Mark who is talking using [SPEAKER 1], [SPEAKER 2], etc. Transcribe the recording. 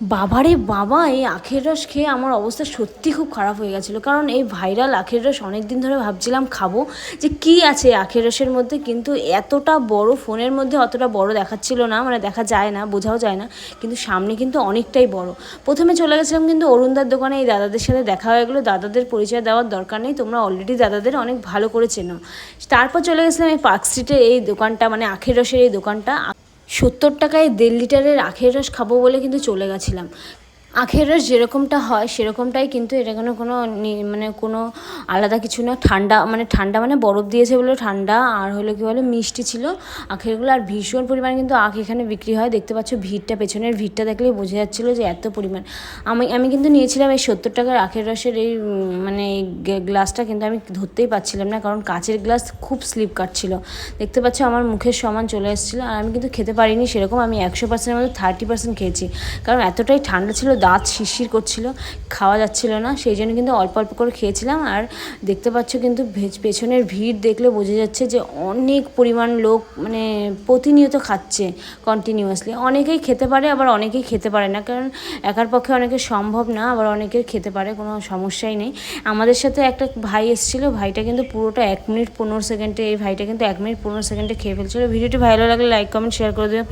[SPEAKER 1] বাবারে বাবা, এই আখের রস খেয়ে আমার অবস্থা সত্যি খুব খারাপ হয়ে গেছিল। কারণ এই ভাইরাল আখের রস অনেক দিন ধরে ভাবছিলাম খাব যে কি আছে আখের রসের মধ্যে, কিন্তু এতটা বড় ফোনের মধ্যে অতটা বড় দেখাচ্ছিল না মানে দেখা যায় না, বোঝাও যায় না, কিন্তু সামনে কিন্তু অনেকটাই বড়। প্রথমে চলে গেছিলাম কিন্তু অরুণদার দোকানে, এই দাদাদের সাথে দেখা হয়ে গেলো, দাদাদের পরিচয় দেওয়ার দরকার নেই, তোমরা অলরেডি দাদাদের অনেক ভালো করে চেনো। তারপর চলে গেছিলাম এই পার্ক স্ট্রিটের এই দোকানটা মানে আখের রসের এই দোকানটা। সত্তর টাকায় দেড় লিটারের আখের রস খাব বলে কিন্তু চলে গেছিলাম। আখের রস যেরকমটা হয়, সেরকমটাই কিন্তু এটা কোনো কোনো মানে কোনো আলাদা কিছু না। ঠান্ডা মানে ঠান্ডা মানে বরফ দিয়েছে বলে ঠান্ডা, আর হলো কি বলে, মিষ্টি ছিল। আখেরগুলো আর ভীষণ পরিমাণে কিন্তু আখ এখানে বিক্রি হয়। দেখতে পাচ্ছ ভিড়টা, পেছনের ভিড়টা দেখলেই বোঝা যাচ্ছিল যে এত পরিমাণ। আমি আমি কিন্তু নিয়েছিলাম এই সত্তর টাকার আখের রসের এই মানে গ্লাসটা কিন্তু আমি ধরতেই পারছিলাম না, কারণ কাচের গ্লাস খুব স্লিপ কাটছিল। দেখতে পাচ্ছ আমার মুখের সমান চলে এসেছিল, আর আমি কিন্তু খেতে পারিনি, সেরকম আমি একশো পার্সেন্টের মধ্যে থার্টি পার্সেন্ট খেয়েছি। কারণ এতটাই ঠান্ডা ছিল দাঁত শিরশির করছিল, খাওয়া যাচ্ছিল না, সেই জন্য কিন্তু অল্প অল্প করে খেয়েছিলাম। আর দেখতে পাচ্ছ কিন্তু পেছনের ভিড় দেখলে বোঝা যাচ্ছে যে অনেক পরিমাণ লোক মানে প্রতিনিয়ত খাচ্ছে কন্টিনিউয়াসলি অনেকেই খেতে পারে, আবার অনেকেই খেতে পারে না। কারণ একার পক্ষে অনেকের সম্ভব না, আবার অনেকের খেতে পারে, কোনো সমস্যাই নেই। আমাদের সাথে একটা ভাই এসেছিল, ভাইটা কিন্তু পুরোটা এক মিনিট পনেরো সেকেন্ডে, এই ভাইটা কিন্তু এক মিনিট পনেরো সেকেন্ডে খেয়ে ফেলছিল। ভিডিওটি ভালো লাগলে লাইক কমেন্ট শেয়ার করে দেবে